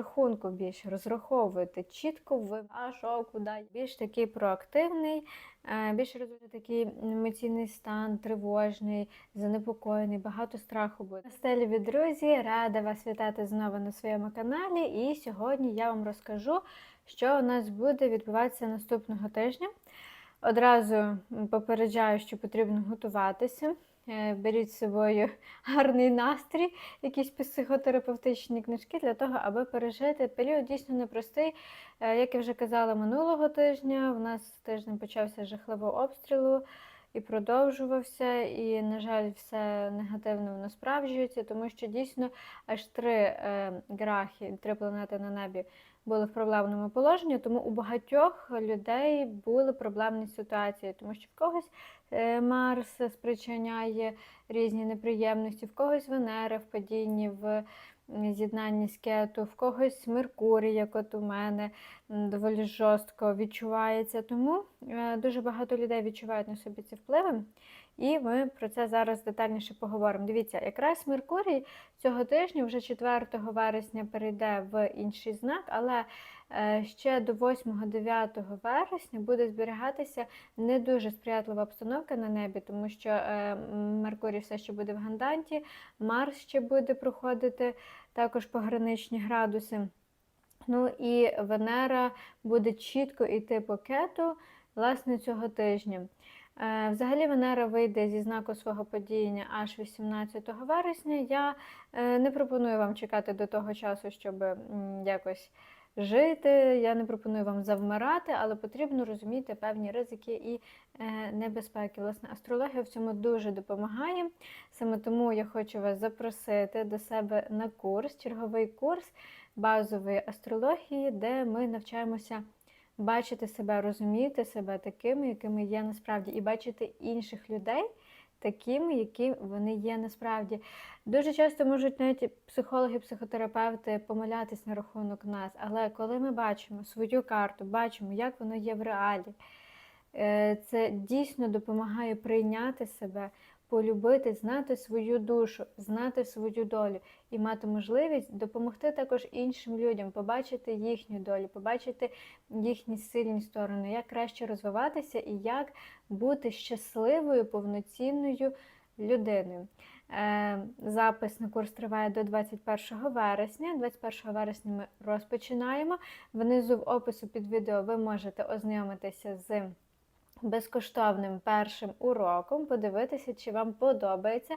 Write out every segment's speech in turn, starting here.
розрахунку більше, розраховуєте, чітко ви а що, куди. Більш такий проактивний, е, більш розвитий такий емоційний стан, тривожний, занепокоєний, багато страху буде. Стелі друзі, рада вас вітати знову на своєму каналі. І сьогодні я вам розкажу, що у нас буде відбуватися наступного тижня. Одразу попереджаю, що потрібно готуватися. Е, Беріть з собою гарний настрій, якісь психотерапевтичні книжки для того, аби пережити період дійсно непростий. Е, Як я вже казала минулого тижня, в нас тиждень почався з жахливого обстрілу і продовжувався. І, на жаль, все негативно воно справджується, тому що дійсно аж три е, грахи, три планети на небі були в проблемному положенні, тому у багатьох людей були проблемні ситуації, тому що в когось Марс спричиняє різні неприємності, в когось Венера в падінні, в з'єднанні з кету, в когось Меркурій, як от у мене, доволі жорстко відчувається. Тому е, дуже багато людей відчувають на собі ці впливи. І ми про це зараз детальніше поговоримо. Дивіться, якраз Меркурій цього тижня, вже 4 вересня, перейде в інший знак, але е, ще до 8-9 вересня буде зберігатися не дуже сприятлива обстановка на небі, тому що е, Меркурій все ще буде в Ганданті, Марс ще буде проходити також пограничні градуси. Ну і Венера буде чітко йти по кету власне цього тижня. Е, Взагалі Венера вийде зі знаку свого падіння аж 18 вересня. Я е, не пропоную вам чекати до того часу, щоб якось жити. Я не пропоную вам завмирати, але потрібно розуміти певні ризики і е, небезпеки. Власне, астрологія в цьому дуже допомагає. Саме тому я хочу вас запросити до себе на курс, черговий курс базової астрології, де ми навчаємося бачити себе, розуміти себе такими, якими є насправді, і бачити інших людей такими, які вони є насправді. Дуже часто можуть навіть психологи, психотерапевти помилятись на рахунок нас, але коли ми бачимо свою карту, бачимо, як воно є в реалі, е, це дійсно допомагає прийняти себе, полюбити, знати свою душу, знати свою долю і мати можливість допомогти також іншим людям, побачити їхню долю, побачити їхні сильні сторони, як краще розвиватися і як бути щасливою, повноцінною людиною. Е, Запис на курс триває до 21 вересня. 21 вересня ми розпочинаємо. Внизу в опису під відео ви можете ознайомитися з безкоштовним першим уроком, подивитися, чи вам подобається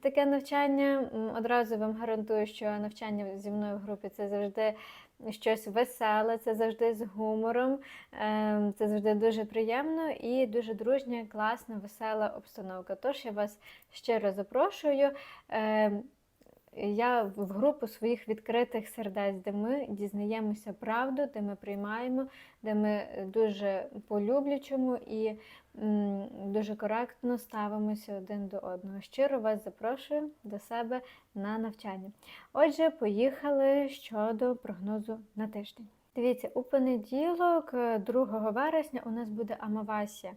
таке навчання. Одразу вам гарантую, що навчання зі мною в групі це завжди щось веселе, це завжди з гумором, ем, це завжди дуже приємно і дуже дружня, класна, весела обстановка. Тож я вас щиро запрошую. Я в групу своїх відкритих сердець, де ми дізнаємося правду, де ми приймаємо, де ми дуже по-люблячому і дуже коректно ставимося один до одного. Щиро вас запрошую до себе на навчання. Отже, поїхали щодо прогнозу на тиждень. Дивіться, у понеділок, е, 2 вересня, у нас буде Амавасія.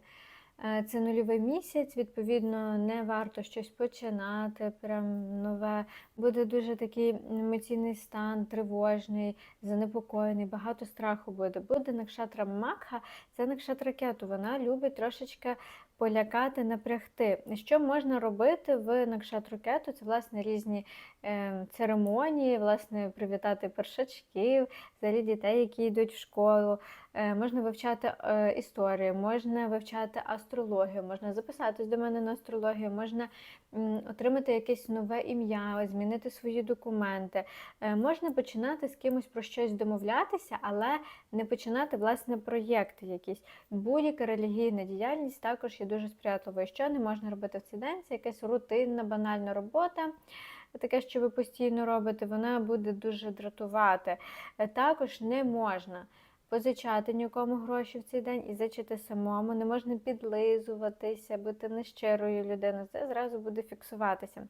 Е, Це нульовий місяць, відповідно, не варто щось починати, прям нове. Буде дуже такий емоційний стан, тривожний, занепокоєний, багато страху буде. Буде накшатра Макха, це накшатра кету. Вона любить трошечки полякати, напрягти. Що можна робити в накшатру кету? Це власне різні церемонії, власне, привітати першачків, взагалі дітей, які йдуть в школу. Е, Можна вивчати е, історію, можна вивчати астрологію, можна записатись до мене на астрологію, можна отримати якесь нове ім'я, змінити свої документи. Е, Можна починати з кимось про щось домовлятися, але не починати власне проєкти якісь. Будь-яка релігійна діяльність також є дуже сприятливою. Що не можна робити в цей день? Це якась рутинна, банальна робота. Таке, що ви постійно робите, вона буде дуже дратувати. Е, Також не можна позичати нікому гроші в цей день і зачити самому, не можна підлизуватися, бути нещирою людиною. Це зразу буде фіксуватися.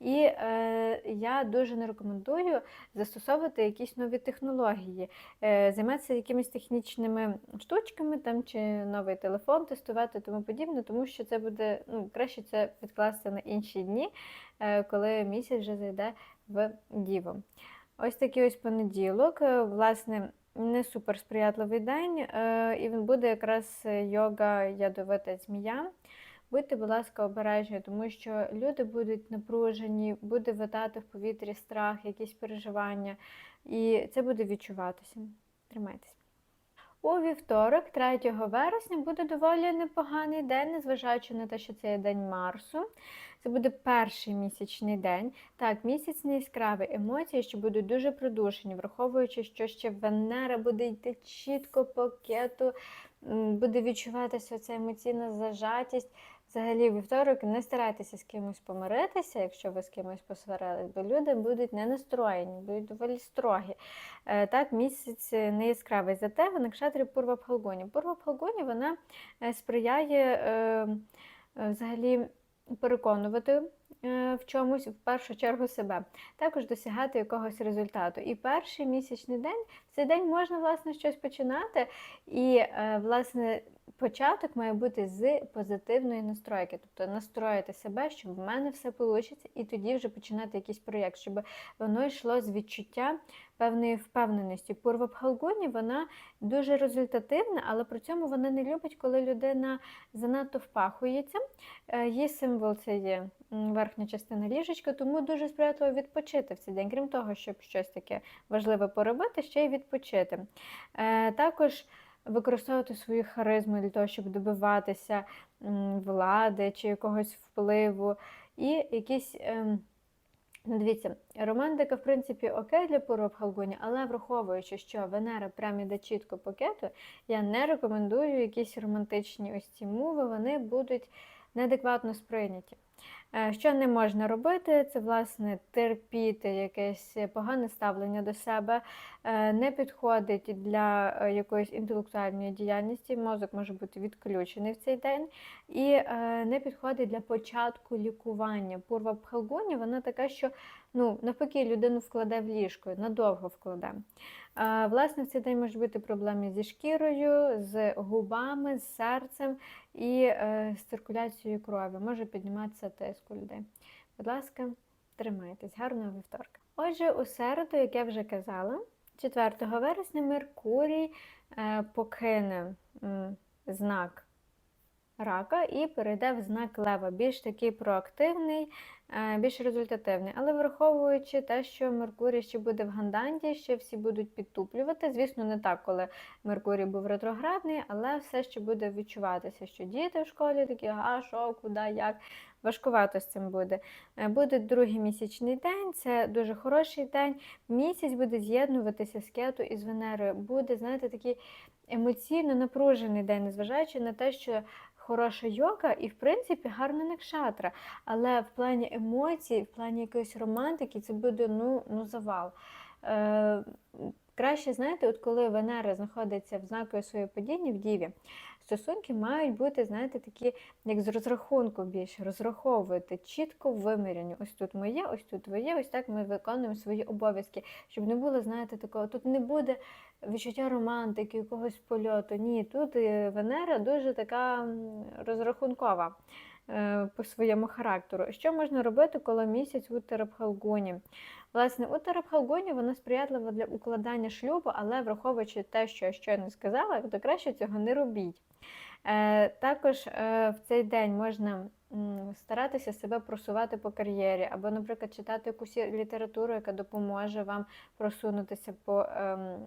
І е, я дуже не рекомендую застосовувати якісь нові технології, е, займатися якимись технічними штучками там, чи новий телефон тестувати, тому подібне, тому що це буде ну, краще це відкласти на інші дні, е, коли місяць вже зайде в діво. Ось такий ось понеділок, е, власне, не супер сприятливий день, е, і він буде якраз йога ядовита змія. Будьте, будь ласка, обережні, тому що люди будуть напружені, буде витати в повітрі страх, якісь переживання, і це буде відчуватися. Тримайтесь. У вівторок, 3 вересня, буде доволі непоганий день, незважаючи на те, що це є день Марсу. Це буде перший місячний день. Так, місяць не емоції, що будуть дуже придушені, враховуючи, що ще Венера буде йти чітко по кету, буде відчуватися ця емоційна зажатість. Взагалі, вівторок не старайтеся з кимось помиритися, якщо ви з кимось посварились, бо люди будуть не настроєні, будуть доволі строгі. Е, Так, місяць не яскравий. Зате в накшатрі Пурва Пхалгуні. Пурва Пхалгуні вона е, сприяє е, е, взагалі переконувати е, в чомусь в першу чергу себе, також досягати якогось результату. І перший місячний день в цей день можна власне щось починати, і е, власне початок має бути з позитивної настройки, тобто настроїти себе, щоб в мене все вийде, і тоді вже починати якийсь проєкт, щоб воно йшло з відчуття певної впевненості. Пурва Пхалгуні вона дуже результативна, але при цьому вона не любить, коли людина занадто впахується. Е, Її символ це є верхня частина ліжечка, тому дуже сприятливо відпочити в цей день, крім того, щоб щось таке важливе поробити, ще й відпочити. Е, Також використовувати свою харизму для того, щоб добиватися влади чи якогось впливу, і якісь. ем, Ну, дивіться, романтика, в принципі, окей для пору в Халгуні, але враховуючи, що Венера прямо йде чітко по кету, я не рекомендую якісь романтичні ось ці мови, вони будуть неадекватно сприйняті. Е, Що не можна робити, це власне терпіти якесь погане ставлення до себе, е, не підходить для е, якоїсь інтелектуальної діяльності, мозок може бути відключений в цей день, і не підходить для початку лікування. Пурва Пхалгуні, вона така, що ну, навпаки людину вкладе в ліжко, надовго вкладе. Власне, в цей день можуть бути проблеми зі шкірою, з губами, з серцем і е, з циркуляцією крові. Може підніматися тиск у людей. Будь ласка, тримайтесь, гарного вівторка. Отже, у середу, як я вже казала, 4 вересня Меркурій е, покине знак рака і перейде в знак лева, більш такий проактивний, е, більш результативний. Але враховуючи те, що Меркурій ще буде в Ганданді, ще всі будуть підтуплювати. Звісно, не так, коли Меркурій був ретроградний, але все ще буде відчуватися, що діти в школі такі, а що, куди, як. Важкувато з цим буде. Е, Буде другий місячний день, це дуже хороший день. Місяць буде з'єднуватися з кету і з Венерою. Буде, знаєте, такий емоційно напружений день, незважаючи на те, що хороша йога і, в принципі, гарна накшатра. Але в плані емоцій, в плані якоїсь романтики, це буде ну, ну завал. Е, Краще, знаєте, от коли Венера знаходиться в знакові своєї падіння в Діві, стосунки мають бути, знаєте, такі, як з розрахунку більше, розраховувати, чітко виміряні. Ось тут моє, ось тут твоє, ось так ми виконуємо свої обов'язки, щоб не було, знаєте, такого, тут не буде відчуття романтики, якогось польоту. Ні, тут е, Венера дуже така розрахункова е, по своєму характеру. Що можна робити, коли місяць у Терапхалгоні? Власне, у Терапхалгоні вона сприятлива для укладання шлюбу, але враховуючи те, що я щойно сказала, то краще цього не робіть. Е, також в цей день можна старатися себе просувати по кар'єрі, або, наприклад, читати якусь літературу, яка допоможе вам просунутися по ем,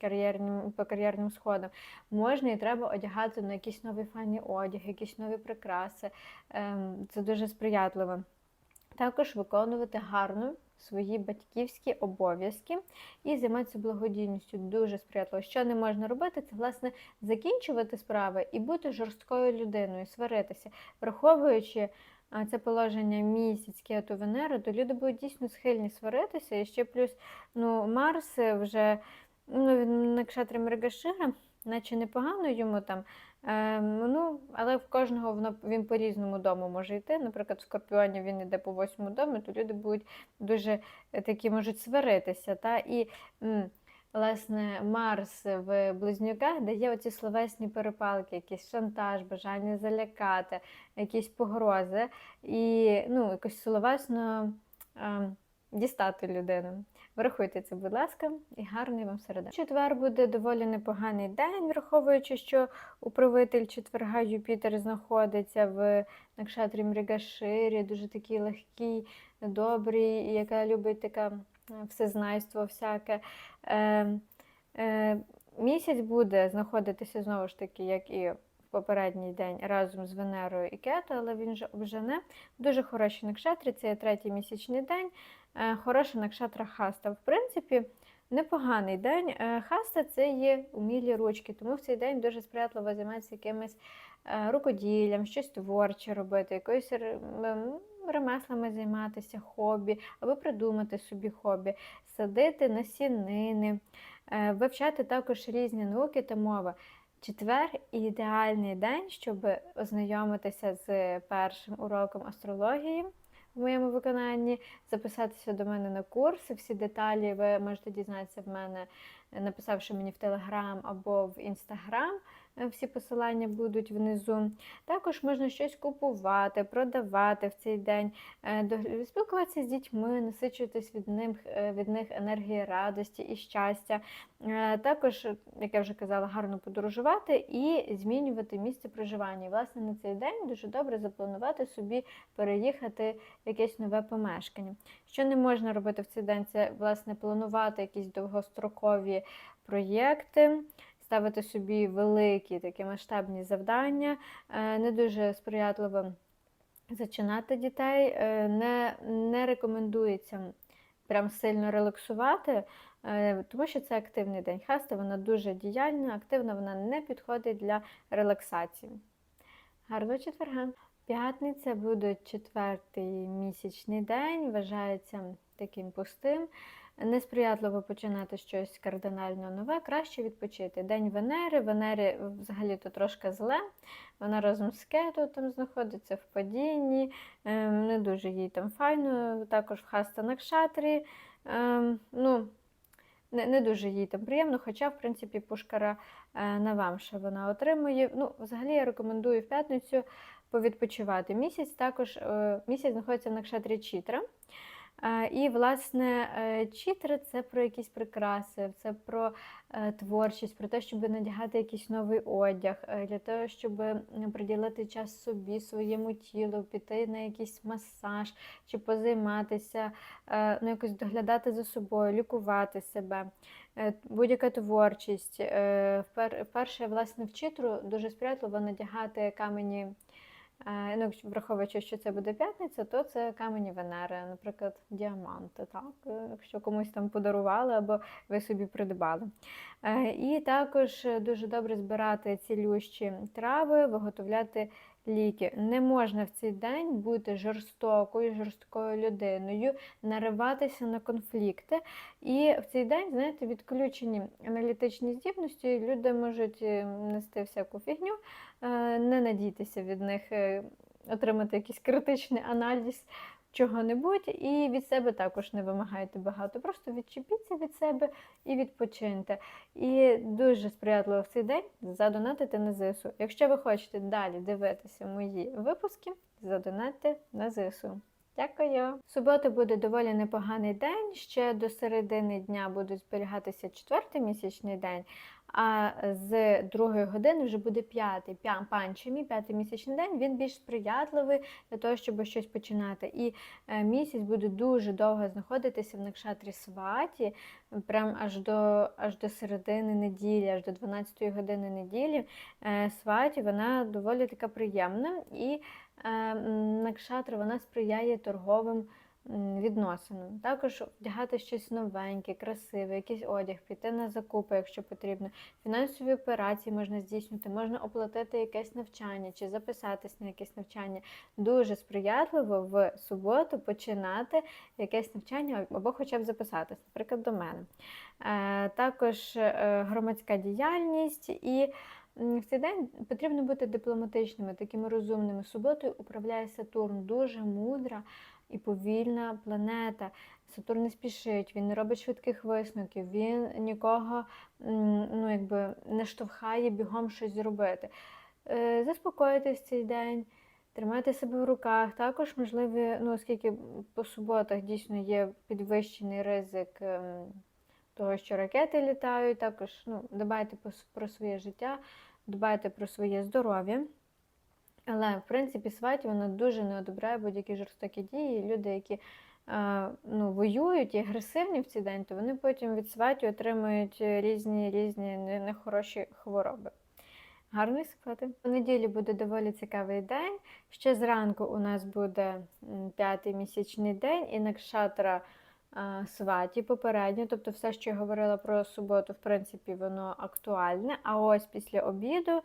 кар'єрним, по кар'єрним сходам. Можна і треба одягати на якийсь новий файний одяг, якісь нові прикраси. Ем, це дуже сприятливо. Також виконувати гарно свої батьківські обов'язки і займатися благодійністю дуже сприятливо. Що не можна робити, це власне закінчувати справи і бути жорсткою людиною, сваритися, враховуючи. а, Це положення місяць кету Венери, то люди будуть дійсно схильні сваритися. І ще плюс ну, Марс вже ну, він на кшатрі Мригашира, наче непогано йому там. Ем, ну, але в кожного воно він по різному дому може йти. Наприклад, в Скорпіоні він йде по восьмому дому, то люди будуть дуже е, такі можуть сваритися. Та? І власне Марс в близнюках дає оці словесні перепалки, якийсь шантаж, бажання залякати, якісь погрози і ну, якось словесно ем, дістати людину. Врахуйте це, будь ласка, і гарний вам середа. Четвер буде доволі непоганий день, враховуючи, що управитель четверга Юпітер знаходиться в накшатрі Мрігаширі, дуже такий легкий, добрий, яка любить таке всезнайство всяке. Е, е, місяць буде знаходитися знову ж таки, як і попередній день разом з Венерою і Кето, але він же вже не. Дуже хороші накшатри, це є третій місячний день. Е, Хороша накшатра хаста. В принципі, непоганий день. Е, Хаста це є умілі ручки, тому в цей день дуже сприятливо займатися якимось е, рукоділлям, щось творче робити, якоюсь ремеслами займатися, хобі, або придумати собі хобі, садити насінини, вивчати також різні науки та мови. Четвер ідеальний день, щоб ознайомитися з першим уроком астрології в моєму виконанні, записатися до мене на курс. Всі деталі ви можете дізнатися в мене, написавши мені в Телеграм або в Інстаграм. Е, Всі посилання будуть внизу. Також можна щось купувати, продавати в цей день, е, спілкуватися з дітьми, насичуватись від них, е, від них енергії радості і щастя. Також, як я вже казала, гарно подорожувати і змінювати місце проживання. І, власне, на цей день дуже добре запланувати собі переїхати в якесь нове помешкання. Що не можна робити в цей день, це власне планувати якісь довгострокові проєкти. Ставити собі великі такі масштабні завдання, Е, не дуже сприятливо зачинати дітей, Е, не, не рекомендується прям сильно релаксувати, е, тому що це активний день. Хаста вона дуже діяльна, активна, вона не підходить для релаксації. Гарного четверга! П'ятниця буде четвертий місячний день, вважається таким пустим. Несприятливо починати щось кардинально нове, краще відпочити. День Венери. Венери взагалі то трошки зле. Вона разом з Кету там знаходиться в падінні, ем, не дуже їй там файно, також в Хаста Накшатрі. Ем, ну, не, не дуже їй там приємно, хоча, в принципі, пушкара е, на вамша вона отримує. Ну, взагалі я рекомендую в п'ятницю повідпочивати. Місяць також е, місяць знаходиться в Накшатрі Чітра. Е, І, власне, е, чітри це про якісь прикраси, це про е, творчість, про те, щоб надягати якийсь новий одяг, для того, щоб приділити час собі, своєму тілу, піти на якийсь масаж чи позайматися, ну, якось доглядати за собою, лікувати себе. Будь-яка творчість. Е, Вперше, власне, в читру дуже сприятливо надягати камені. Ну, враховуючи, що це буде п'ятниця, то це камені Венери, наприклад, діаманти, так? е, якщо комусь там подарували або ви собі придбали. Е, І також е, дуже добре збирати цілющі трави, виготовляти ліки. Не можна в цей день бути жорстокою, жорсткою людиною, нариватися на конфлікти. І в цей день, знаєте, відключені аналітичні здібності, люди можуть е, нести всяку фігню, е, не надійтеся від них е, отримати якийсь критичний аналіз чого-небудь, і від себе також не вимагайте багато. Просто відчепіться від себе і відпочиньте. І дуже сприятливо в цей день задонатити на ЗСУ. Якщо ви хочете далі дивитися мої випуски, задонатьте на ЗСУ. Дякую. В суботу буде доволі непоганий день. Ще до середини дня буде зберігатися четвертий місячний день, а з другої години вже буде п'ятий п'я- панчемі, п'ятий місячний день. Він більш сприятливий для того, щоб щось починати. І е, місяць буде дуже довго знаходитися в Накшатрі Сваті, прям аж до, аж до середини неділі, аж до 12 години неділі. Е, Сваті вона доволі така приємна. І е, Накшатра вона сприяє торговим відносинам. Також вдягати щось новеньке, красиве, якийсь одяг, піти на закупи, якщо потрібно. Фінансові операції можна здійснити, можна оплатити якесь навчання чи записатись на якесь навчання. Дуже сприятливо в суботу починати якесь навчання або хоча б записатись, наприклад, до мене. Е, Також е, громадська діяльність і. В цей день потрібно бути дипломатичними, такими розумними. Суботою управляє Сатурн, дуже мудра і повільна планета. Сатурн не спішить, він не робить швидких висновків, він нікого ну, якби, не штовхає бігом щось зробити. Е, Заспокойтесь цей день, Тримайте себе в руках. Також можливі, ну, оскільки по суботах дійсно є підвищений ризик ем, того, що ракети літають, також ну, дбайте про своє життя, дбайте про своє здоров'я. Але, в принципі, сваті вона дуже не одобряє будь-які жорстокі дії. Люди, які е, ну, воюють і агресивні в цей день, то вони потім від сваті отримують різні різні нехороші хвороби. Гарної спати. У неділі буде доволі цікавий день. Ще зранку у нас буде п'ятий місячний день і накшатра сваті попередньо. Тобто все, що я говорила про суботу, в принципі, воно актуальне. А ось після обіду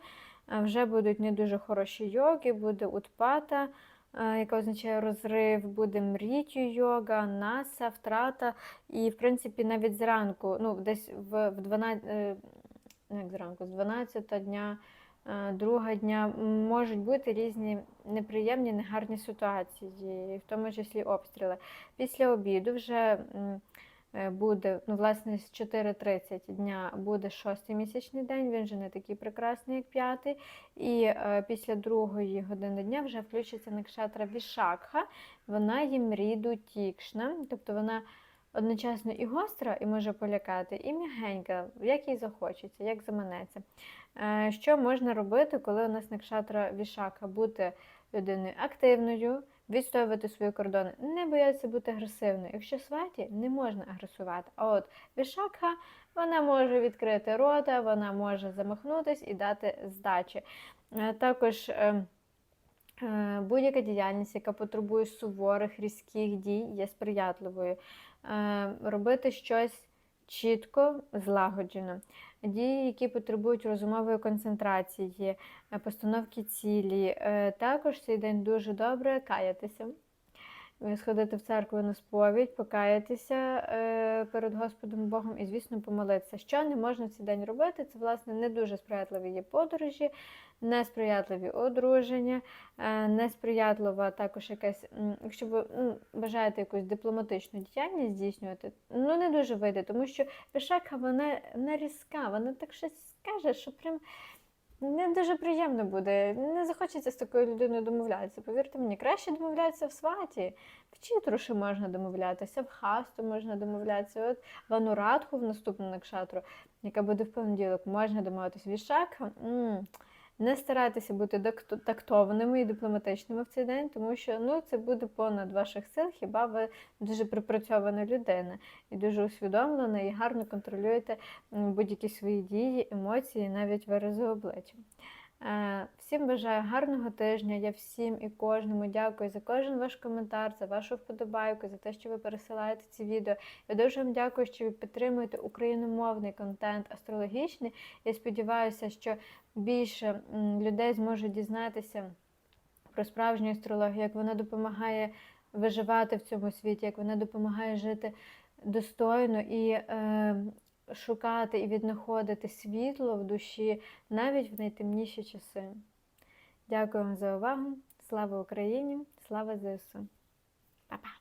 вже будуть не дуже хороші йоги, буде утпата, яка означає розрив, буде мрітю йога, наса, втрата. І, в принципі, навіть зранку, ну, десь в, в 12, е, ну, як зранку, з 12 дня е, друга дня можуть бути різні неприємні, негарні ситуації, в тому числі обстріли. Після обіду вже е, буде, ну, власне, з 4.30 дня буде шостий місячний день, він вже не такий прекрасний, як п'ятий. І е, після другої години дня вже включиться накшатра Вішакха, вона є мріду тікшна, тобто вона одночасно і гостра, і може полякати, і м'ягенька, як їй захочеться, як заманеться. Е, Що можна робити, коли у нас накшатра вішака? Бути людиною активною, відстоювати свої кордони, не боятися бути агресивною. Якщо сваті, не можна агресувати. А от вішакха, вона може відкрити рота, вона може замахнутись і дати здачі. Е, Також е, е, будь-яка діяльність, яка потребує суворих, різких дій, є сприятливою. Е, Робити щось чітко, злагоджено. Дії, які потребують розумової концентрації, е, постановки цілі. Е, Також цей день дуже добре каятися. Е, Сходити в церкву на сповідь, покаятися е, перед Господом Богом і, звісно, помолитися. Що не можна в цей день робити? Це, власне, не дуже сприятливі є подорожі, несприятливі одруження, е, несприятлива також якась, якщо ви м, бажаєте якусь дипломатичну діяльність здійснювати, ну не дуже вийде, тому що Вишака вона не різка, вона так щось скаже, що прям не дуже приємно буде. Не захочеться з такою людиною домовлятися. Повірте мені, краще домовлятися в сваті. В чітруші можна домовлятися, в хасту можна домовлятися. От в Анурадху в наступну накшатру, яка буде в понеділок, можна домовитися. Вішакха. м, Не старайтеся бути тактованими і дипломатичними в цей день, тому що ну, це буде понад ваших сил, хіба ви дуже припрацьована людина і дуже усвідомлена і гарно контролюєте будь-які свої дії, емоції, навіть вирази обличчя. Е, Всім бажаю гарного тижня. Я всім і кожному дякую за кожен ваш коментар, за вашу вподобайку, за те, що ви пересилаєте ці відео. Я дуже вам дякую, що ви підтримуєте україномовний контент астрологічний. Я сподіваюся, що більше людей зможуть дізнатися про справжню астрологію, як вона допомагає виживати в цьому світі, як вона допомагає жити достойно і е, шукати і віднаходити світло в душі навіть в найтемніші часи. Дякую вам за увагу. Слава Україні! Слава ЗСУ! Па-па!